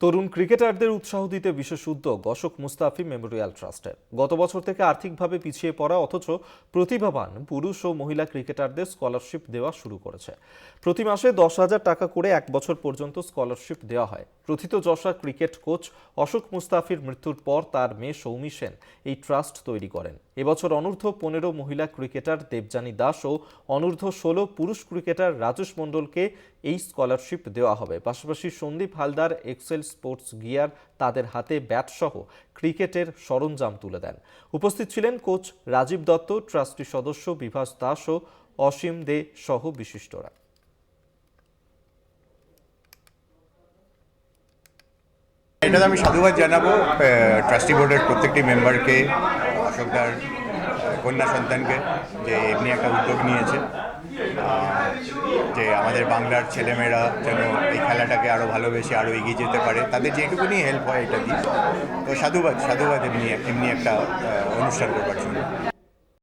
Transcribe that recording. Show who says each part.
Speaker 1: তরুণ ক্রিকেটারদের উৎসাহ দিতে বিশেষ উদ্যোগ অশোক মুস্তাফি মেমোরিয়াল ট্রাস্টের গত বছর থেকে আর্থিকভাবে পিছিয়ে পড়া অথচ প্রতিভাবান পুরুষ ও মহিলা ক্রিকেটারদের স্কলারশিপ দেওয়া শুরু করেছে। প্রতি মাসে দশ হাজার টাকা করে এক বছর পর্যন্ত স্কলারশিপ দেওয়া হয়। প্রথিতযশা ক্রিকেট কোচ অশোক মুস্তাফির মৃত্যুর পর তার মেয়ে সৌমি সেন এই ট্রাস্ট তৈরি করেন। এবছর অনূর্ধ্ব পনেরো মহিলা ক্রিকেটার দেবযানী দাস ও অনূর্ধ্ব ষোলো পুরুষ ক্রিকেটার রাজেশ মণ্ডলকে এই স্কলারশিপ দেওয়া হবে। পাশাপাশি Sandip Haldar, Excel Sports Gear তাদের হাতে ব্যাট সহ ক্রিকেটের সরঞ্জাম তুলে দেন। উপস্থিত ছিলেন কোচ রাজীব দত্ত, ট্রাস্টি সদস্য বিভাস দাস ও অসীম দে সহ বিশিষ্টরা।
Speaker 2: এটাতে আমি সাধুবাদ জানাব ট্রাস্টি বোর্ডের প্রত্যেকটি মেম্বারকে, অশোকদার কন্যা সন্তানকে, যে এমনি একটা উদ্যোগ নিয়েছে। যে আমাদের বাংলার ছেলেমেয়েরা যেন এই খেলাটাকে আরও ভালোবেসে আরও এগিয়ে যেতে পারে, তাদের যেটুকুনি হেল্প হয় এটা দিয়ে। তো সাধুবাদ সাধুবাদ এমনি এমনি একটা অনুষ্ঠান করবার জন্য।